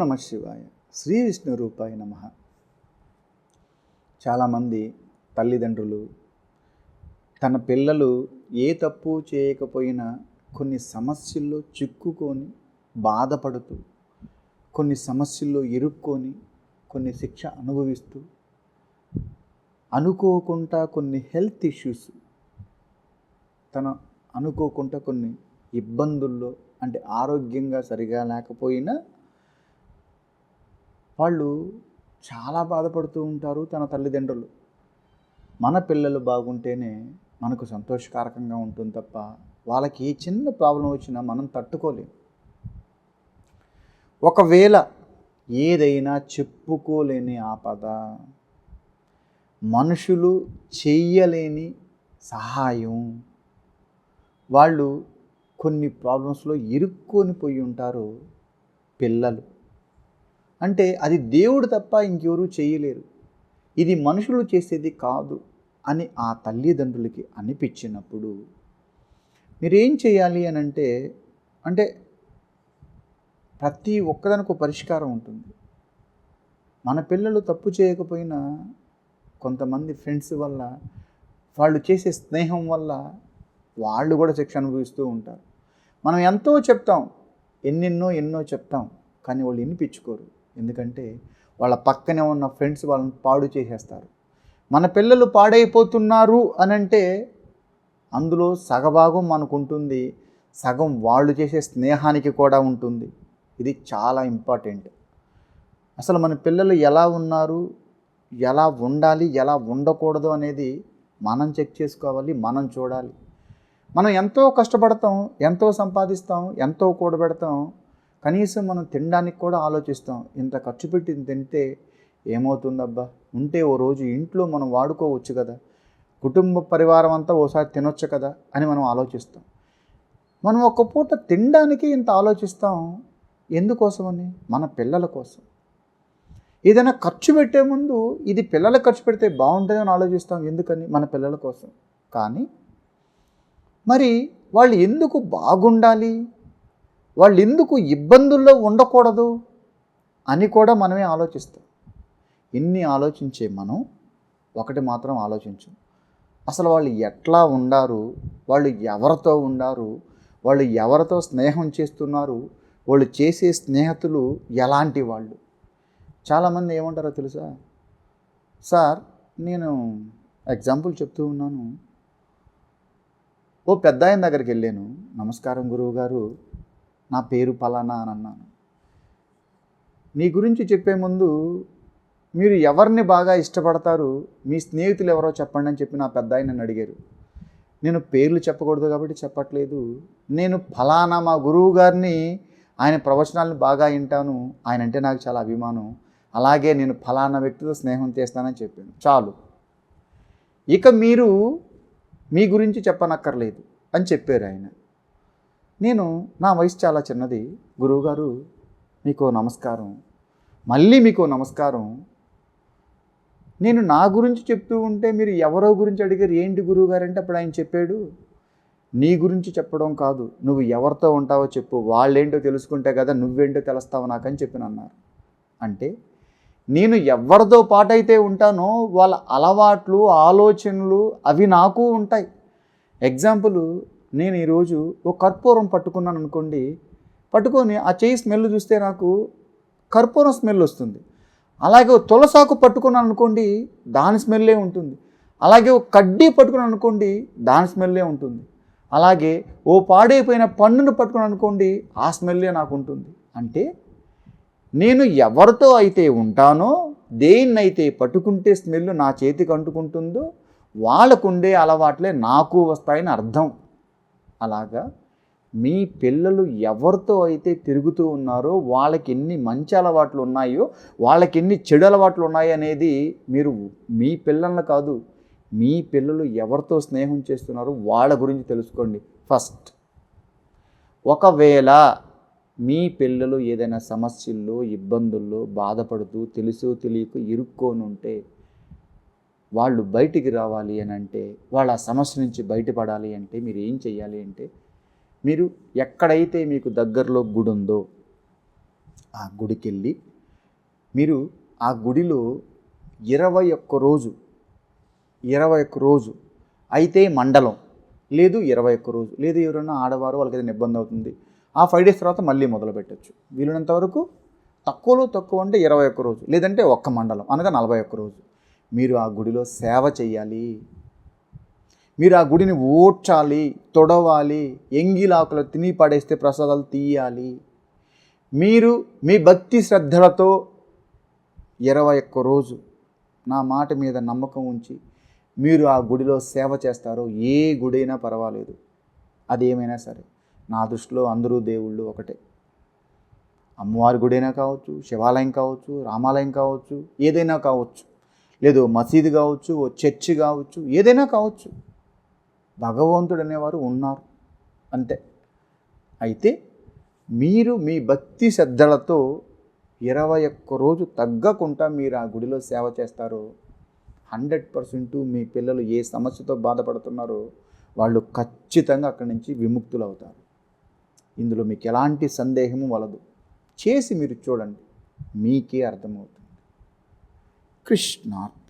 నమ శివాయ. శ్రీ విష్ణు రూపాయ నమ. చాలామంది తల్లిదండ్రులు తన పిల్లలు ఏ తప్పు చేయకపోయినా కొన్ని సమస్యల్లో చిక్కుకొని బాధపడుతూ కొన్ని సమస్యల్లో ఇరుక్కొని కొన్ని శిక్ష అనుభవిస్తూ అనుకోకుండా కొన్ని హెల్త్ ఇష్యూస్ తన అనుకోకుండా కొన్ని ఇబ్బందుల్లో అంటే ఆరోగ్యంగా సరిగా లేకపోయినా వాళ్ళు చాలా బాధపడుతూ ఉంటారు తన తల్లిదండ్రులు. మన పిల్లలు బాగుంటేనే మనకు సంతోషకారకంగా ఉంటుంది తప్ప వాళ్ళకి ఏ చిన్న ప్రాబ్లం వచ్చినా మనం తట్టుకోలేం. ఒకవేళ ఏదైనా చెప్పుకోలేని ఆపద మనుషులు చెయ్యలేని సహాయం వాళ్ళు కొన్ని ప్రాబ్లమ్స్లో ఇరుక్కొని పోయి ఉంటారు పిల్లలు. అంటే అది దేవుడు తప్ప ఇంకెవరూ చేయలేరు. ఇది మనుషులు చేసేది కాదు అని ఆ తల్లిదండ్రులకి అనిపించినప్పుడు మీరేం చేయాలి అని అంటే అంటే ప్రతి ఒక్కదానికి పరిష్కారం ఉంటుంది. మన పిల్లలు తప్పు చేయకపోయినా కొంతమంది ఫ్రెండ్స్ వల్ల వాళ్ళు చేసే స్నేహం వల్ల వాళ్ళు కూడా శిక్ష అనుభవిస్తూ ఉంటారు. మనం ఎంతో చెప్తాం ఎన్నెన్నో ఎన్నో చెప్తాం కానీ వాళ్ళు వినిపించుకోరు. ఎందుకంటే వాళ్ళ పక్కనే ఉన్న ఫ్రెండ్స్ వాళ్ళని పాడు చేసేస్తారు. మన పిల్లలు పాడైపోతున్నారు అని అంటే అందులో సగభాగం మనకు ఉంటుంది సగం వాళ్ళు చేసే స్నేహానికి కూడా ఉంటుంది. ఇది చాలా ఇంపార్టెంట్ అసలు మన పిల్లలు ఎలా ఉన్నారు? ఎలా ఉండాలి? ఎలా ఉండకూడదు అనేది మనం చెక్ చేసుకోవాలి మనం చూడాలి. మనం ఎంతో కష్టపడతాం ఎంతో సంపాదిస్తాం ఎంతో కూడబెడతాం. కనీసం మనం తినడానికి కూడా ఆలోచిస్తాం ఇంత ఖర్చు పెట్టి తింటే ఏమవుతుందబ్బా? ఉంటే ఓ రోజు ఇంట్లో మనం వాడుకోవచ్చు కదా కుటుంబ పరివారం అంతా ఓసారి తినొచ్చు కదా అని మనం ఆలోచిస్తాం. మనం ఒక్క పూట తినడానికి ఇంత ఆలోచిస్తాం ఎందుకోసమని? మన పిల్లల కోసం. ఏదైనా ఖర్చు పెట్టే ముందు ఇది పిల్లలకు ఖర్చు పెడితే బాగుంటుందని ఆలోచిస్తాం ఎందుకని? మన పిల్లల కోసం. కానీ మరి వాళ్ళు ఎందుకు బాగుండాలి? వాళ్ళు ఎందుకు ఇబ్బందుల్లో ఉండకూడదు అని కూడా మనమే ఆలోచిస్తాం. ఇన్ని ఆలోచించే మనం ఒకటి మాత్రం ఆలోచించు. అసలు వాళ్ళు ఎట్లా ఉండారు? వాళ్ళు ఎవరితో ఉండారు? వాళ్ళు ఎవరితో స్నేహం చేస్తున్నారు? వాళ్ళు చేసే స్నేహితులు ఎలాంటి వాళ్ళు? చాలామంది ఏమంటారో తెలుసా? సార్ నేను ఎగ్జాంపుల్ చెప్తూ ఉన్నాను. ఓ పెద్ద ఆయన దగ్గరికి వెళ్ళాను. నమస్కారం గురువు గారు. నా పేరు పలానా అని అన్నాను. మీ గురించి చెప్పే ముందు మీరు ఎవరిని బాగా ఇష్టపడతారు మీ స్నేహితులు ఎవరో చెప్పండి అని చెప్పి నా పెద్ద ఆయన నన్ను అడిగారు. నేను పేర్లు చెప్పకూడదు కాబట్టి చెప్పట్లేదు. నేను ఫలానా మా గురువు గారిని ఆయన ప్రవచనాలను బాగా వింటాను. ఆయన అంటే నాకు చాలా అభిమానం. అలాగే నేను ఫలానా వ్యక్తితో స్నేహం చేస్తానని చెప్పాను. చాలు. ఇక మీరు మీ గురించి చెప్పనక్కర్లేదు అని చెప్పారు ఆయన. నేను నా వయసు చాలా చిన్నది. గురువుగారు మీకు నమస్కారం. మళ్ళీ మీకు నమస్కారం. నేను నా గురించి చెప్తూ ఉంటే మీరు ఎవరో గురించి అడిగారు? ఏంటి గురువుగారు అంటే అప్పుడు ఆయన చెప్పాడు నీ గురించి చెప్పడం కాదు నువ్వు ఎవరితో ఉంటావో చెప్పు. వాళ్ళేంటో తెలుసుకుంటే కదా నువ్వేంటో తెలుస్తావు నాకని చెప్పిన అన్నారు. అంటే నేను ఎవరితో పాటైతే ఉంటానో వాళ్ళ అలవాట్లు ఆలోచనలు అవి నాకు ఉంటాయి. ఎగ్జాంపుల్ నేను ఈరోజు ఒక కర్పూరం పట్టుకున్నాను అనుకోండి పట్టుకొని ఆ చేయి స్మెల్ చూస్తే నాకు కర్పూరం స్మెల్ వస్తుంది. అలాగే తులసాకు పట్టుకున్నాను అనుకోండి దాని స్మెల్లే ఉంటుంది. అలాగే ఒక కడ్డీ పట్టుకున్నాను అనుకోండి దాని స్మెల్లే ఉంటుంది. అలాగే ఓ పాడైపోయిన పన్నును పట్టుకున్నాను అనుకోండి ఆ స్మెల్లే నాకు ఉంటుంది. అంటే నేను ఎవరితో అయితే ఉంటానో దేన్నైతే పట్టుకుంటే స్మెల్ నా చేతికి అంటుకుంటుందో వాళ్ళకుండే అలవాట్లే నాకు వస్తాయని అర్థం. అలాగా మీ పిల్లలు ఎవరితో అయితే తిరుగుతూ ఉన్నారో వాళ్ళకి ఎన్ని మంచి అలవాట్లు ఉన్నాయో వాళ్ళకి ఎన్ని చెడు అలవాట్లు ఉన్నాయి అనేది మీరు మీ పిల్లలను కాదు మీ పిల్లలు ఎవరితో స్నేహం చేస్తున్నారో వాళ్ళ గురించి తెలుసుకోండి ఫస్ట్. ఒకవేళ మీ పిల్లలు ఏదైనా సమస్యల్లో ఇబ్బందుల్లో బాధపడుతూ తెలుసు తెలియక ఇరుక్కొని ఉంటే వాళ్ళు బయటికి రావాలి అని అంటే వాళ్ళ ఆ సమస్య నుంచి బయటపడాలి అంటే మీరు ఏం చేయాలి అంటే మీరు ఎక్కడైతే మీకు దగ్గరలో గుడి ఉందో ఆ గుడికి వెళ్ళి మీరు ఆ గుడిలో ఇరవై ఒక్క రోజు ఇరవై ఒక్క రోజు అయితే మండలం లేదు ఇరవై ఒక్క రోజు లేదు ఎవరైనా ఆడవారు వాళ్ళకి ఏదైనా ఇబ్బంది అవుతుంది ఆ ఫైవ్ డేస్ తర్వాత మళ్ళీ మొదలు పెట్టచ్చు. వీలున్నంత వరకు తక్కువలో తక్కువ అంటే ఇరవై ఒక్క రోజు లేదంటే ఒక్క మండలం అనగా నలభై ఒక్క రోజు. మీరు ఆ గుడిలో సేవ చేయాలి మీరు ఆ గుడిని ఓడ్చాలి తొడవాలి ఎంగిలాకులు తిని పడేస్తే ప్రసాదాలు తీయాలి. మీరు మీ భక్తి శ్రద్ధలతో ఇరవై ఒక్క రోజు నా మాట మీద నమ్మకం ఉంచి మీరు ఆ గుడిలో సేవ చేస్తారో ఏ గుడైనా పర్వాలేదు. అది ఏమైనా సరే నా దృష్టిలో అందరూ దేవుళ్ళు ఒకటే. అమ్మవారి గుడైనా కావచ్చు శివాలయం కావచ్చు రామాలయం కావచ్చు ఏదైనా కావచ్చు. లేదు మసీదు కావచ్చు ఓ చర్చి కావచ్చు ఏదైనా కావచ్చు. భగవంతుడు అనేవారు ఉన్నారు. అంతే. అయితే మీరు మీ భక్తి శ్రద్ధలతో ఇరవై ఒక్క రోజు తగ్గకుండా మీరు ఆ గుడిలో సేవ చేస్తారు హండ్రెడ్ పర్సెంట్ మీ పిల్లలు ఏ సమస్యతో బాధపడుతున్నారో వాళ్ళు ఖచ్చితంగా అక్కడి నుంచి విముక్తులు అవుతారు ఇందులో మీకు ఎలాంటి సందేహము వలదు. చేసి మీరు చూడండి. మీకే అర్థమవుతుంది. कृष्णार्पणमस्तु